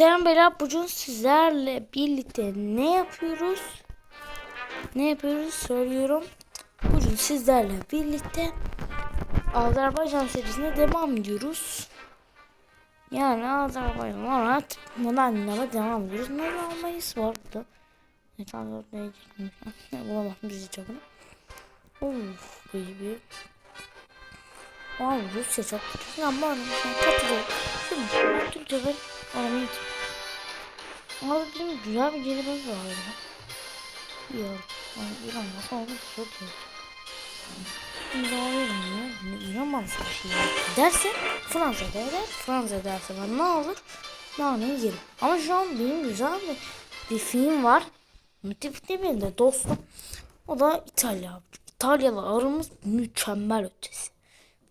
Beyler bugün sizlerle birlikte ne yapıyoruz? Ne yapıyoruz söylüyorum. Bugün sizlerle birlikte Azerbaycan serisine devam ediyoruz. Yani Azerbaycan olarak Modanlara devam ediyoruz. Ne almayız var burada. Ne kadar oraya girmiş. Ne bulamadım bizi çabuk. Of baby. Wow Rusya çok kötü. Bana katılıyor. Şimdi ben aramayı Ama benim güzel bir gelirimiz var ya. Ya. Yani İran nasıl oldu çok iyi. Şimdi verim ya. İran bana bir şey derse Fransa der. Fransa derse ben ne olur? Nane yerim. Ama şu an benim güzel bir, bir film var. Müthiş değil de dostum. O da İtalya. İtalyalı aramız mükemmel ötesi.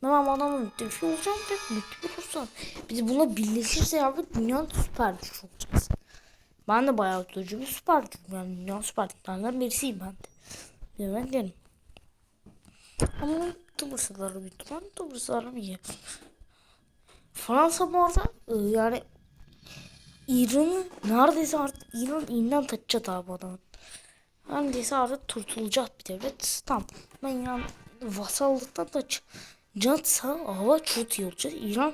Tamam adamın müthiş olacağım ve müthiş olursa biz buna birleşirse yaptık dünyanın süper gücü olacağız. Ben de bayağı tutucu bir süper gücüm yani dünya süper güçlerinden birisiyim ben de. Demek derim. Ama Kıbrıslıları büyük ihtimal Kıbrıslıları iyi. Fransa bu arada e, yani İran'ı neredeyse artık İran inden taçacak abi adamın. Neredeyse artık kurtulacak bir devlet. Tamam. Ben İran vasallıktan da Catsa hava çok iyi olacak. İran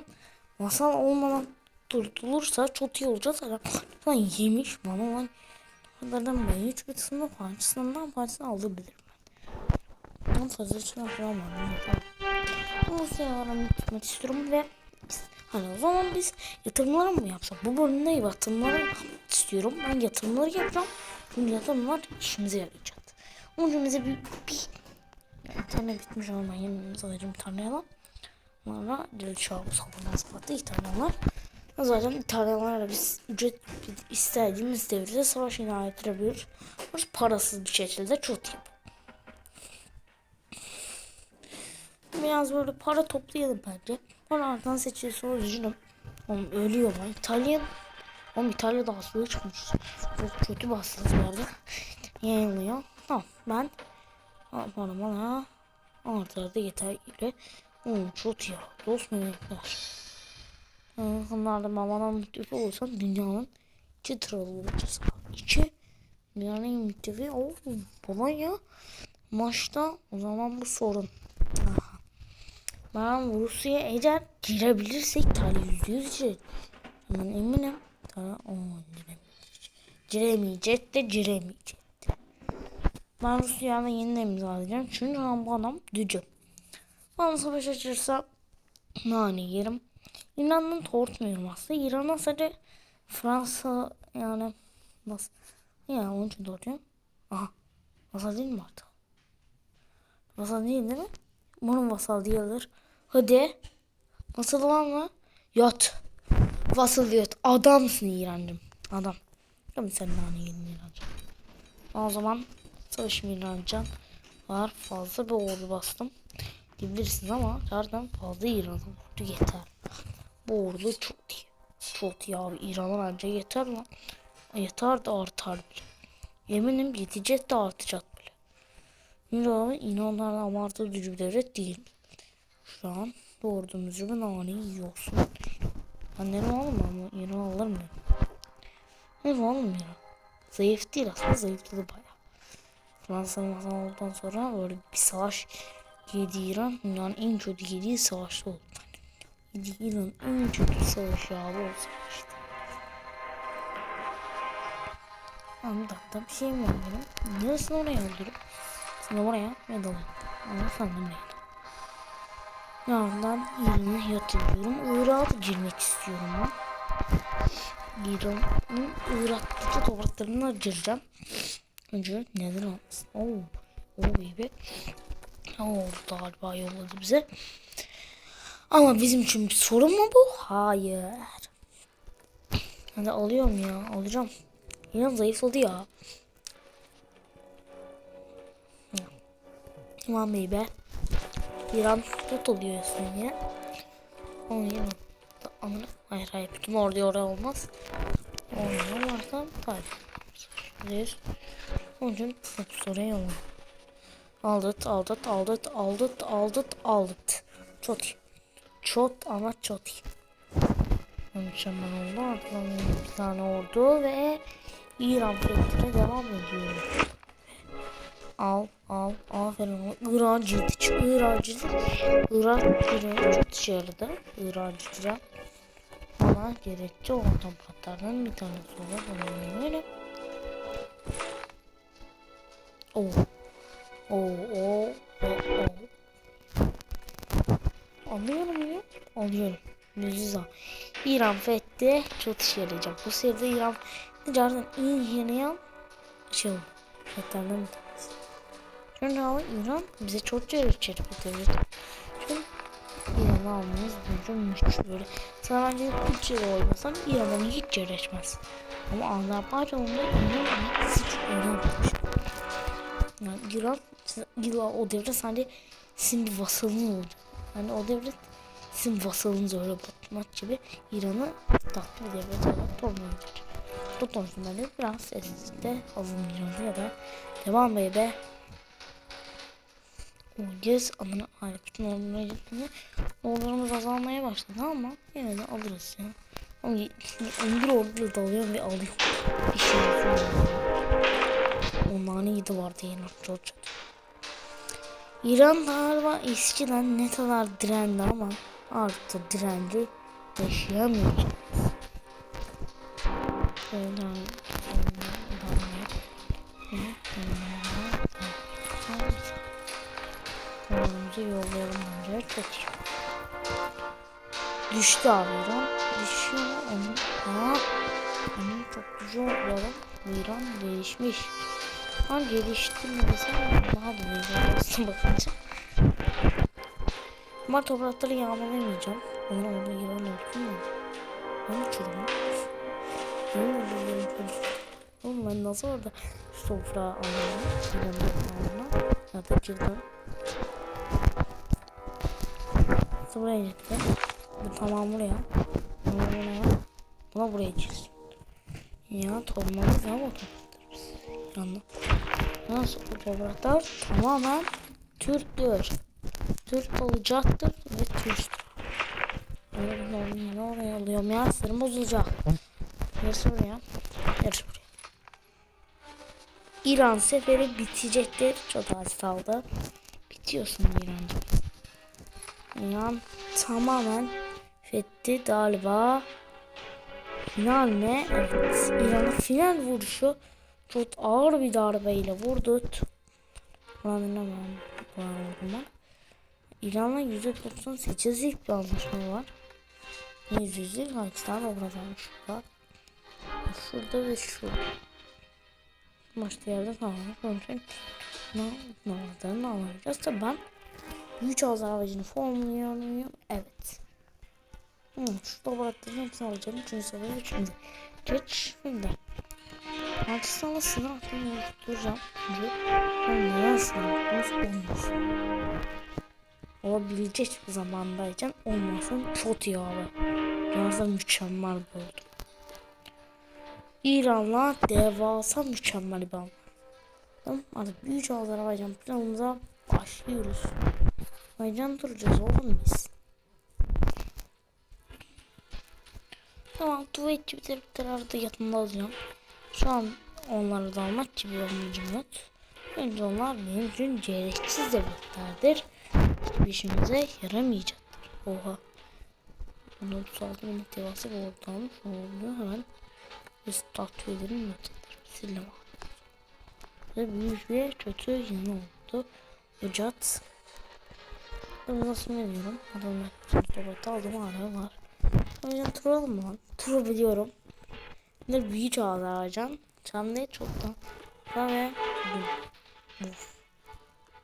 vasal olmadan kurtulursa çok iyi olacak. Lan yemiş bana lan. Bunlardan ben hiç bir sınıf parçasından parçasını alabilirim ben. Ben fazlasını yapamam. Ama seyahatimi gitmek istiyorum ve Hani o zaman biz yatırımları mı yapsak? Bu bölümde yatırımları istiyorum. Ben yatırımları yapacağım. Çünkü yatırımlar işimize yarayacak. Onun için bize bir bir tane bitmiş ama yenimiz alırım tanıyalım. Sonra dil çabuk salınmaz ispatı İtalyanlar. Zaten İtalyanlarla biz ücret istediğimiz devirde savaş ilan ettirebiliyoruz. Parasız bir şekilde çok iyi. Biraz böyle para toplayalım bence. Sonra arkadan seçiyor sonra üzülüm. Oğlum ölüyor lan. İtalyan. Oğlum İtalya'da hastalığı çıkmış. Çok kötü bir hastalık vardı. Yayınlıyor. Tamam ben bana bana artırda yeterli. Oo, çok ya. Dost melekler. Bunlar da mamadan müttefi olsan dünyanın iki kralı olacağız. İki dünyanın müttefi. Oo, Polonya maçta o zaman bu sorun. Aha. Ben Rusya'ya eğer girebilirsek tane yüzde yüz girer. Ben eminim. Giremeyecek. Giremeyecek de giremeyecek. Ben Rusya'da yeniden imzalayacağım. Çünkü bu adam dücüm. Bana savaş açırsa nane yerim. İran'dan tortmuyorum aslında. İran'a sadece Fransa yani nasıl? Yani onun için tortuyorum. Aha. Vasal değil mi artık? Vasal değil değil mi? Bunun vasal değildir. Hadi. Vasal var mı? Yat. Vasal yat. Adamsın İran'cım. Adam. Tabii sen nane yedin İran'cım. O zaman Savaş İrancan var. Fazla bir ordu bastım. Diyebilirsiniz ama zaten fazla İran'a ordu yeter. Bu ordu çok iyi. Çok iyi abi. İran'a bence yeter lan. Yeter de artar bile. Eminim yetecek de artacak bile. İran İnanlardan abartılı bir devlet değil. Şu an bu ordumuzu bir nane yiyorsun. Annem alır mı ama İran alır mı? Ne mı İran? Zayıf değil aslında zayıfladı bayağı. Fransa'nın masal olduktan sonra böyle bir savaş yedi İran dünyanın en kötü yediği savaşta oldu. Yedi İran en kötü savaşı abi o savaşta. Anlattım bir şey mi benim? Neresini oraya öldürüp sana oraya medal ettim. Ama sandım neydi? Yarından İran'ı yatırıyorum. Irak'a girmek istiyorum ben. İran'ın Irak'taki topraklarına gireceğim. Önce neden olmasın? Oo. Oo baby. Oo galiba yolladı bize. Ama bizim için bir sorun mu bu? Hayır. Hadi alıyorum ya. Alacağım. İnan zayıfladı ya. Tamam baby. İran tut oluyor ya. Onu yemem. Anladım. Hayır hayır. Bütün orada oraya olmaz. Onu varsa hayır. Bir. Onun için soruya yolla. Aldıt, aldıt, aldıt, aldıt, aldıt, aldıt. Çok iyi. Çok ama çok iyi. Mükemmel oldu. Arkadan bir tane ordu ve İran fethine devam ediyor. Al al aferin. İran cildi. İran cildi. İran cildi çok işe yaradı. İran cildi. Bana gerekli olan topraklardan bir tane sonra bunu böyle. Oo. Oo, oo, oo, oo. Alıyorum ya. Alıyorum. Müziza. İran fethi çok işe yarayacak. Bu seride İran ticaretin iyi yarayan şey oldu. Fetlerden bir tanesi. Çünkü ama İran bize çok yer içerik üretiyor. Çünkü İran'ı almamız bence müthiş böyle. Sen bence Türkçe'de oynasan İran'dan hiç yer etmez. Ama Azerbaycan'da İran hiç önemli. Yani İran, İran o devlet sadece sizin bir vasalın olacak. Yani o devlet sizin vasalınız öyle bakmak gibi İran'ı tatlı bir devlet olarak torunlayacak. Bu konusunda da biraz sessizlikte alınacağını ya da devam be. Gez adını hayır bütün orduna gittiğinde ordularımız azalmaya başladı ama yine de alırız ya. Ama 11 orduyla dalıyorum ve alıyorum. Bir şey yok. Onların yedi vardı yine çok çok. İran galiba eskiden ne kadar direndi ama artık direndi yaşayamıyor. Oradan yollayalım bence çok iyi. Düştü abi İran. Düşüyor onu. Ha. Onu çok güzel yollayalım. İran gelişmiş. Ha gelişti mi desem daha da iyi aslında bakınca. Ama toprakları yağmalayamayacağım. Onu orada yalan olsun mu? Ben uçurum. Ne oldu Oğlum ben nasıl orada toprağı alayım? Bilemem alma. Ya da girdim. Buraya gitti. Bu tamam buraya. Buna buraya. Buna buraya çiz. Ya torunumuz ne oldu? Yandı. Nasıl bu topraklar tamamen Türktür. Türk olacaktır ve Türk. Ne oraya alıyorum ya sırım bozulacak. Yarısı oraya. Yarısı buraya. İran seferi bitecektir. Çok az kaldı. Bitiyorsun İran'cığım. İran tamamen fethi galiba. Final mi? Evet. İran'ın final vuruşu çok ağır bir darbeyle vurdu. İran'la %98'lik bir anlaşma var. %100'lik kaç tane oradan şurada. Şurada ve şurada. Başka yerde kalmadı. Onun için numaralarını alacağız. Tabi ben güç Azerbaycan'ı formluyorum. Evet. Hmm, şu laboratuvarın hepsini alacağım. Üçüncü sıraya üçüncü. Geç şimdi. Pakistan'la sınır hakkını oluşturacağım. Çünkü ben neden sınır olmasın. Olabilecek bir zamandayken olmasın çok iyi abi. Biraz da mükemmel bir oldu. İran'la devasa mükemmel bir an. Tamam artık büyük Azerbaycan planımıza başlıyoruz. Azerbaycan duracağız oğlum biz. Tamam tuvalet biter biter arada yatında alacağım. Şu an onları da almak gibi amacım yok. Önce onlar benim için gereksiz devletlerdir. Hiçbir yaramayacaktır. Oha. 36 minut devasa bir ortam. Ne oluyor hemen. Biz takdir edelim mi? Sildim. Ve büyük bir kötü yeni oldu. Ucat. Ben nasıl veriyorum? Adamlar tabakta aldım hala var. O yüzden mı lan? Tur biliyorum. Ne büyük Azerbaycan. Çamlı'ya çoktan. Ve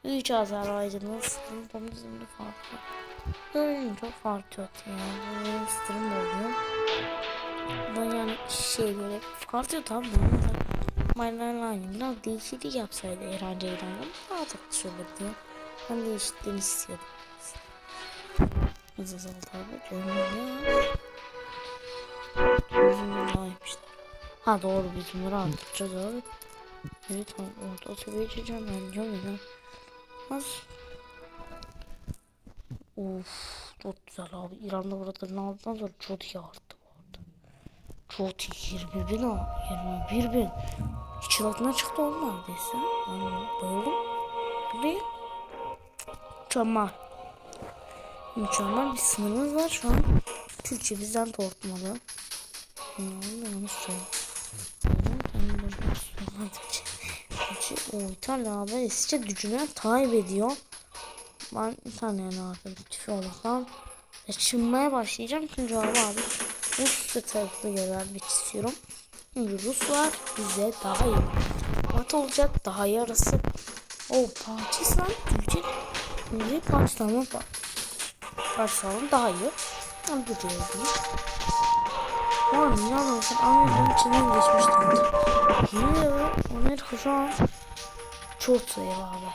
Büyük Azerbaycan'ın sınırı bizim de farklı. Benim çok fark yok ya. Benim sınırım oluyor. Ben yani şey böyle fark yok tabi. Maylarla aynı. Biraz değişiklik yapsaydı herhalde İran'da daha tatlı olurdu. Ben değişikliğini istiyordum. Hızlı saldı abi. Görünüyor. Ha doğru biz bunları anlatacağız abi. Evet orada seviye içeceğim ben diyorum ya. Az. Of çok güzel abi. İran'da buralarını aldıktan sonra çok iyi arttı bu arada. Çok iyi 20 bin o. 21 bin. İçin altına çıktı oğlum neredeyse. Ben bayıldım. Değil. Mükemmel. Mükemmel bir sınırımız var şu an. Türkçe bizden tortmalı. Ne oldu onu söyle. O İtalya haber İsviçre gücüne tayyip ediyor. Ben İtalyan abi tüfü olmasam Çınmaya başlayacağım çünkü abi abi Rus ve taraflı görevler istiyorum. Çünkü Ruslar bize daha iyi. Mat olacak daha iyi arası. O Pakistan Türkçe Türkçe Pakistan'ın pa Pakistan'ın daha iyi. Ben Türkçe mı? Ne olursa Amerika'nın içinden geçmiştim. Ederim Amerika şu an çok sayı abi.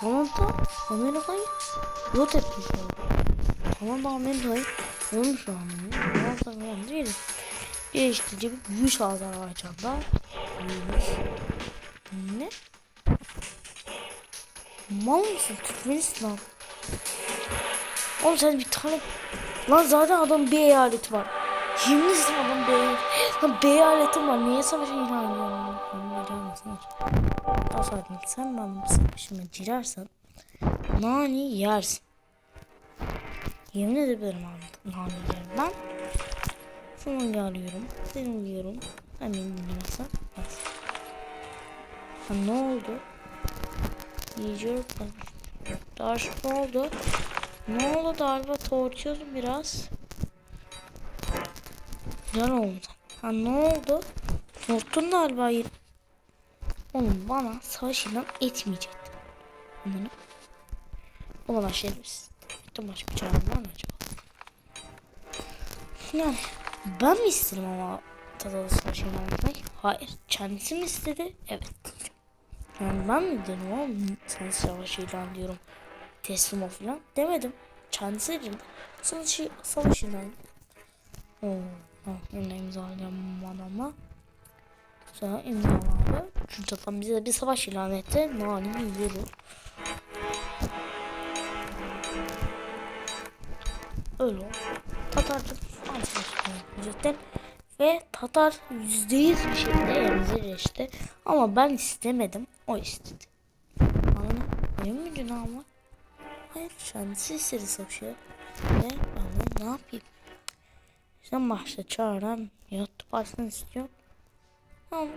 Tamam da Amerika'yı yok etmiş oldu. Tamam da Amerika'yı olmuş an. Ne olsa ben değilim. Geliştirici bir güç Azerbaycan'da. Büyümüş. Ne? Mal mısın? Türkmenistan. Oğlum sen bir tane... Lan zaten adam bir eyaleti var. Yemin ederim eyaleti. Lan bir eyaletim var. Niye savaşa ilan ediyorsun? Daha sonra sen ben bu savaşıma girersen nani yersin. Yemin edebilirim abi. Nani yerim ben. Şunu alıyorum. Seni alıyorum. Ben benim bilmezsem. Ha ne oldu? Yiyeceğim. Daha şu ne oldu? Ne oldu galiba torçuyordum biraz. Güzel oldu. Ha ne oldu? Torttun galiba yine. Oğlum bana savaş ilan etmeyecekti. Bunu. O bana şerefsiz. Gittim başka bir çare var mı acaba? Yani ben mi istedim ama Tadalı savaş ilan etmek? Hayır. Kendisi mi istedi? Evet. Yani ben mi dedim ama sen savaş ilan diyorum. Teslim ol falan demedim. Kendisi dedim. Sonra şey, savaş ilan. Oo, ha, yine imzalayacağım bu adamla. Sonra imzalandı. Çünkü adam bize bir savaş ilan etti. Nani yiyoruz. Öyle oldu. Tatar cidden ve Tatar yüzde yüz bir şekilde elimize geçti. Ama ben istemedim. O istedi. Mı? Benim mi günahım var? Hayır kendisi istedi savaşı. Ve ben ne yapayım? Sen başta çağıran yattı parasını istiyor. Tamam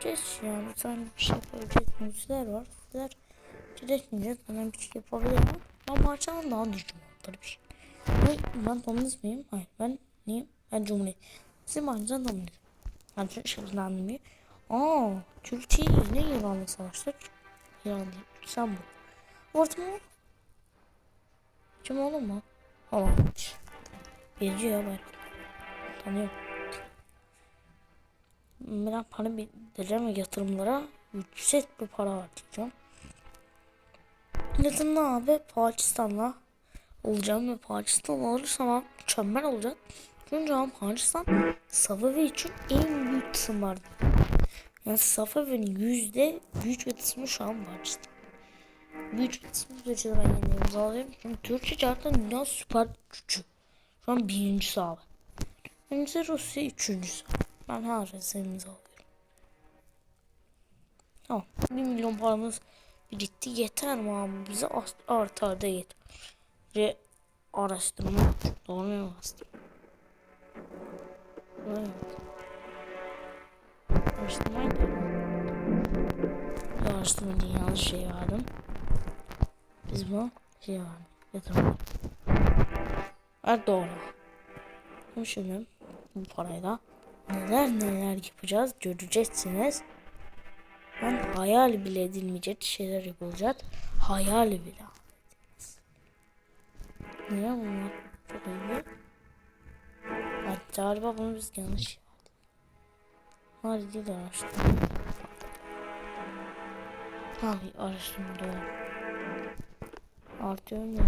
geç yani sen bir şey yapabilecek mucizeler var. Sizler diretmeyince sana bir şey yapabilirim. Ben parçanın daha. Böyle bir şey. Hayır, ben komünist miyim? Hayır ben neyim? Ben cumhuriyet. Sizin parçanın komünist. Ben çok şekilde anlamıyor. Aa, Türkiye yine İran'la savaştı. İran değil. Sen bu. Orta mı? Kim oğlum mu? Tamam. Bilgi ya ben. Tanıyorum. Ben para biriktireceğim ve yatırımlara yüksek bir para harcayacağım. Yatırımda abi Pakistan'la olacağım ve Pakistan olursam abi mükemmel olacak. Çünkü abi Pakistan Safavi için en büyük kısım vardı. Yani Safavi'nin yüzde büyük bir kısmı şu an Pakistan. Büyük bir kısmı Türkçe'de ben yeni imzalıyorum. Çünkü Türkçe zaten dünya süper gücü. Şu an birincisi abi. İkincisi Rusya üçüncüsü. Ben her şey imzalıyorum. Tamam. Bir milyon paramız birikti. Yeter mi abi? Bize artar da yeter. Ve araştırma. Doğru bastım? Evet. Araştırmayı da Araştırma diye yanlış şey verdim. Biz bu şey verdim. Yatırım. Evet doğru. Şimdi bu parayla neler neler yapacağız göreceksiniz. Ben hayal bile edilmeyecek şeyler yapılacak. Hayal bile. Niye bunlar böyle? Hadi galiba bunu biz yanlış. Hadi değil araştırma. Abi araştırma doğru. Artıyorum ne?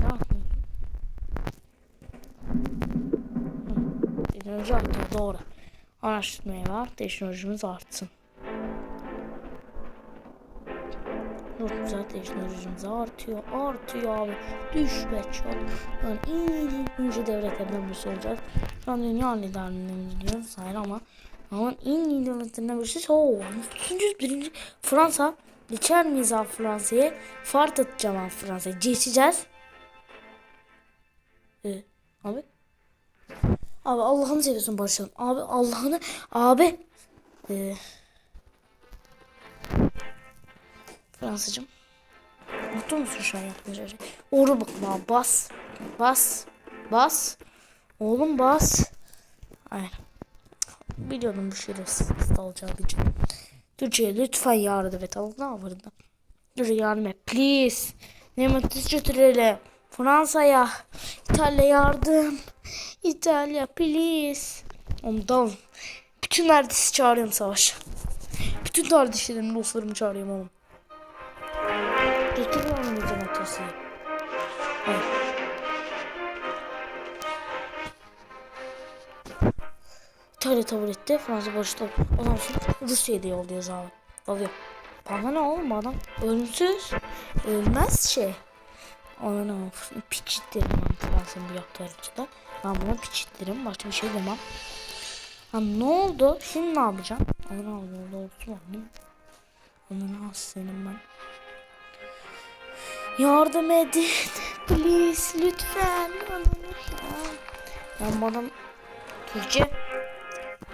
Teknoloji artıyor doğru. Araştırmaya var. Teknolojimiz artsın. Çok güzel teknolojimiz artıyor. Artıyor abi. Düşme çok. Yani iyi önce devletlerden birisi olacağız. Şu an dünya liderliğine gidiyoruz. Hayır ama Ama en iyi devletlerinden birisi o. Üçüncü, birinci Fransa. Geçer miyiz abi Fransa'ya? Fart atacağım abi Fransa'ya. Geçeceğiz. Ee, abi. Abi Allah'ını seviyorsun barışalım. Abi Allah'ını. Abi. Ee, Fransızcım. Mutlu musun şu an yaptığın? Oğlum bakma bas. Bas. Bas. Oğlum bas. Aynen. Biliyordum bu şerefsiz hasta olacağı için. Türkçe'ye lütfen yardım et. Allah ne yaparım da. Dur yardım et. Please. Nematizce türeyle. Fransa'ya. İtalya yardım. İtalya please. Ondan. Bütün neredeyse çağırıyorum savaş. Bütün kardeşlerimi dostlarımı çağırıyorum oğlum. Getir onu demokrasiyi. Hayır. İtalya tavır etti. Fransa barıştı. Ondan sonra Rusya'ya da yolluyoruz abi. Alıyor. Bana ne oğlum adam? Ölümsüz. Ölmez şey. Ona ne olur. Piç derim ben Fransa'nın bu yaptığı harekete. Ben buna piç derim. Başka bir şey demem. Ha ne oldu? Şimdi ne yapacağım? Ona ne oldu? Oldu annem. Ona ne senin ben. Yardım edin. Please lütfen. Ben bana Türkçe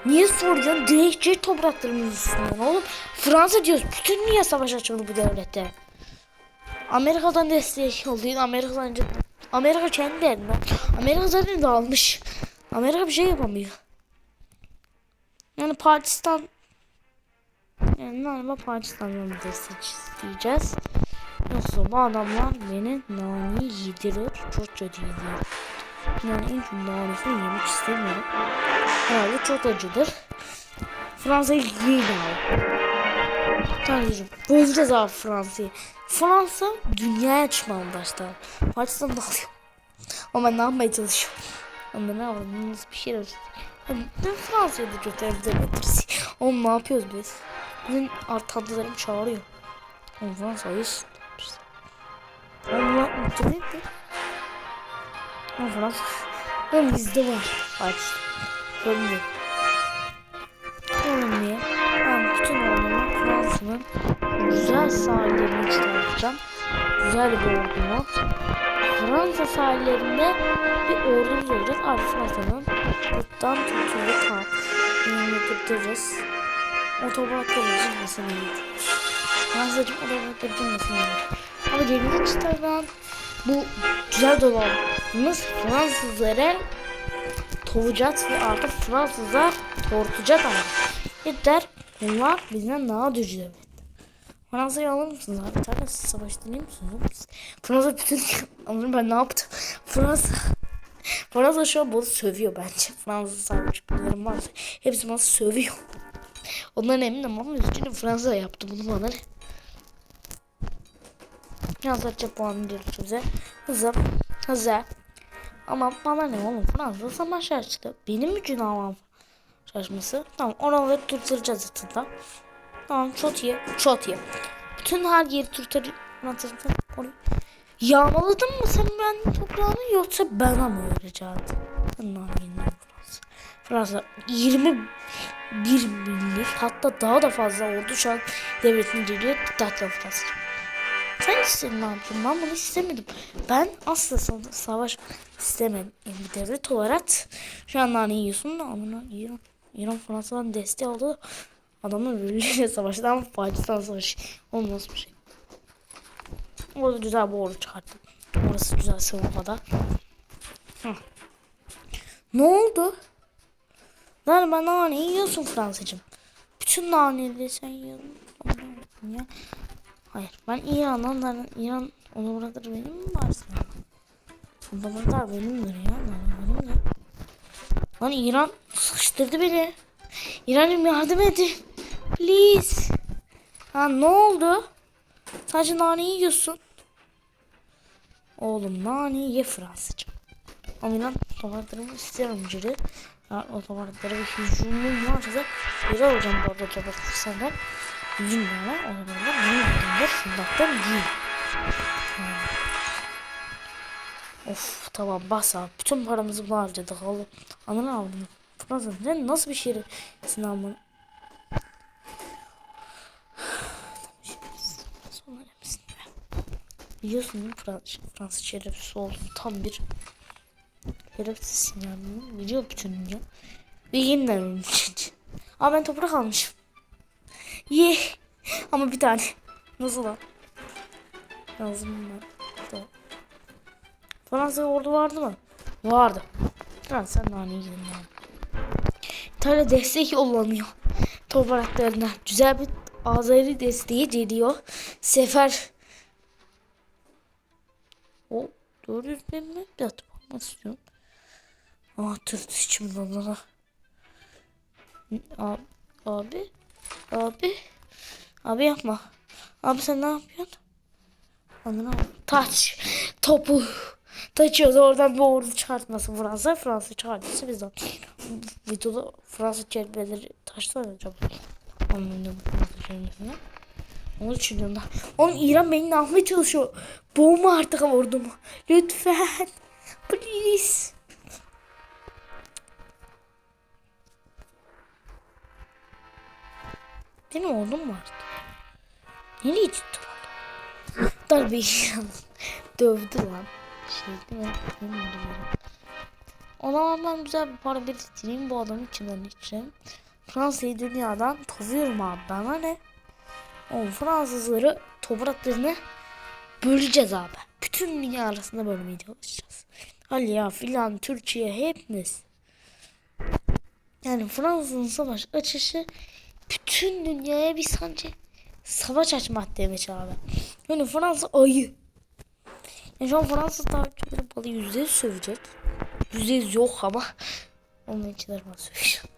Niye soruyorsun? Direkçe topraklarımız üstünden oğlum. Fransa diyoruz. Bütün niye savaş açıldı bu devlette? Amerika'dan destek alıyor. Amerika'dan Amerika kendi elinde. Amerika zaten dağılmış. Amerika bir şey yapamıyor. Yani Pakistan yani galiba Pakistan'dan destek isteyeceğiz. Yoksa bu adamlar beni nani yedirir. Çok kötü yedirir. Yani en nanesini yemek istemiyorum. Herhalde çok acıdır. Fransa'yı yiyin abi. Tanrıcığım. Bozacağız abi Fransa'yı. Fransa dünyaya çıkmalı başlar. Pakistan dağılıyor. Ama ben ne yapmaya çalışıyorum? Ama ne yapalım? Nasıl bir şeyler ben Fransa'ya da evet. Oğlum ne yapıyoruz biz? Bizim tatlılarım çağırıyor. Oğlum Fransa'yı Oğlum ne değil mi? Oğlum Fransa. Oğlum bizde var. Aç. Görmüyor. Oğlum niye? Fransa'nın güzel sahillerini çıkartacağım. Güzel bir ordumu. Fransa sahillerinde bir ordumuz olacak. Abi Fransa'nın buradan tutuyor ta. Yanına götürürüz. Otobatları cimrasını yedik. Fransa'cım otobatları cimrasını yedik. Ama denize çıtaran bu güzel dolanımız Fransızlara tovacak ve artık Fransızlar tortacak ama. Yeter. Bunlar bizden daha düzgün devlet. Fransa'yı alır mısınız abi? Zaten siz savaş dinliyor musunuz? Oğlum? Fransa bütün... Ama ben ne yaptım? Fransa... Fransa şu an bana sövüyor bence. Fransa savaş bunların varsa. Hepsi bana sövüyor. Ondan eminim ama üzgünüm Fransa yaptı bunu bana. Yazacak puan veriyoruz bize. Hızlı. Hızlı. Ama bana ne oğlum Fransa savaş açtı. Benim mi günahım şaşması? Tamam oraları tutturacağız zaten. Tamam çok iyi. Çok iyi. Bütün her yeri turtarım. Yağmaladın mı sen ben toprağını yoksa bana mı öğreteceğim? Yeniden Fransa. Fransa 21 millik hatta daha da fazla oldu şu an devletin geliyor diktatör Fransa. Sen istedin ne yaptın? Ben bunu istemedim. Ben asla savaş istemedim. Yani bir devlet olarak şu an nane yiyorsun da ama İran, İran Fransa'dan desteği aldı. Adamın birbiriyle savaştan Pakistan savaşı. Olmaz bir şey. Orada güzel bir ordu çıkarttım. Orası güzel savunmada. Ne oldu? Lan ben nane yiyorsun Fransızcım. Bütün naneleri sen yiyorsun. Ya. Hayır ben İran'dan ben İran onu buradır benim mi varsın? Onurlar benimdir ya. Lan İran sıkıştırdı beni. İran'cım yardım edin. Please. Ha ne oldu? Sadece nane yiyorsun. Oğlum nane ye Fransızcım. Ama inan tomatlarımı istiyorum ciri. Ya, o tomatlara bir hücumum varsa güzel olacağım bu arada tomat senden. Bilmiyorum ama o zaman benim aklımda fırlattan değil. Yani. Of tamam bas abi. Bütün paramızı bunu harcadık oğlum. Anladın mı? Fransa sen nasıl bir şehirsin amına? Biliyorsun değil mi Fransız, Fransız şerefsiz oldu. Tam bir şerefsizsin yani. Biliyor bütün dünya. Ve yeniden için. Aa ben toprak almışım. Ye. Ama bir tane. Nasıl lan? Lazım ben. Tamam. Fransa ordu vardı mı? Vardı. Lan sen naneyi yedin lan. İtalya destek yollanıyor. Topraklarına güzel bir Azeri desteği geliyor. Sefer o 400 bin mi? Bir atmak istiyorum. Aa tırt içim onlara. Abi, abi, abi, abi yapma. Abi sen ne yapıyorsun? Anladın mı? Taç, topu taçıyoruz oradan bir ordu çıkartması Fransa. Fransa çağırması bizden. Videoda Fransa kelimeleri taşlar acaba. Anladım Fransa kelimesini. Onu düşünüyorum da. Oğlum İran beni ne yapmaya çalışıyor? Boğma artık ordumu. Lütfen. Please. Benim ordum var. Nereye gitti lan? Darbe dövdü lan. Değil mi? Benim ordum. Ona ben güzel bir para biriktireyim bu adam için ben içeceğim. Fransa'yı dünyadan tovuyorum abi bana ne? O Fransızları topraklarını böleceğiz abi. Bütün dünya arasında bölmeye çalışacağız. Ali ya filan Türkiye hepimiz. Yani Fransa'nın savaş açışı bütün dünyaya bir sancı savaş açmak demiş abi. Yani Fransa ayı. Yani şu an Fransız takipçileri balı yüzde yüz sövecek. Yüzde yüz yok ama onun için de ben söveceğim.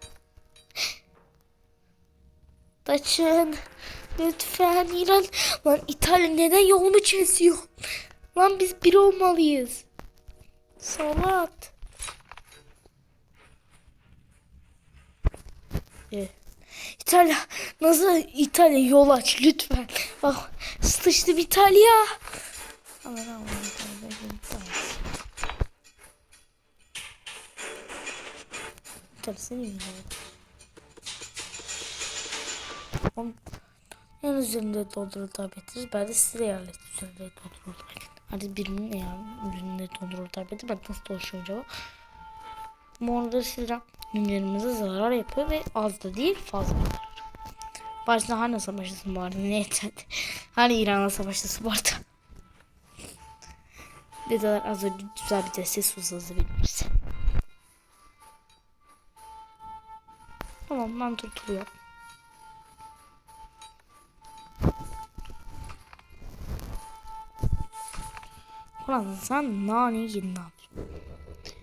Taçın lütfen İran lan İtalya neden yolumu kesiyor? Lan biz bir olmalıyız. Salat. Ee, İtalya nasıl İtalya yol aç lütfen. Bak sıçtım İtalya. Aman aman İtalya, İtalya. Mi Oğlum, yan üzerinde doldurur tabletiniz. Ben de size yerlet üzerinde doldurur tablet. Hadi birinin ya üzerinde doldurur tableti. Ben nasıl dolaşıyorum acaba? Arada sizler günlerimize zarar yapıyor ve az da değil fazla da zarar. Başta hani savaşçısı vardı ne yeter. Hani İran'la savaşçısı vardı. Kadar az önce güzel bir destek susuzluğu biliriz. Tamam ben tutuluyorum. Ulan sen nane yedin abi.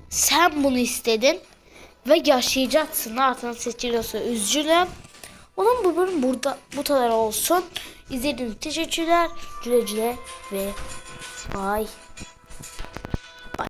Sen bunu istedin ve yaşayacaksın. Artık seçiliyorsa üzücülüm. Ulan bu bölüm burada bu kadar olsun. İzlediğiniz için teşekkürler. Güle güle ve bye.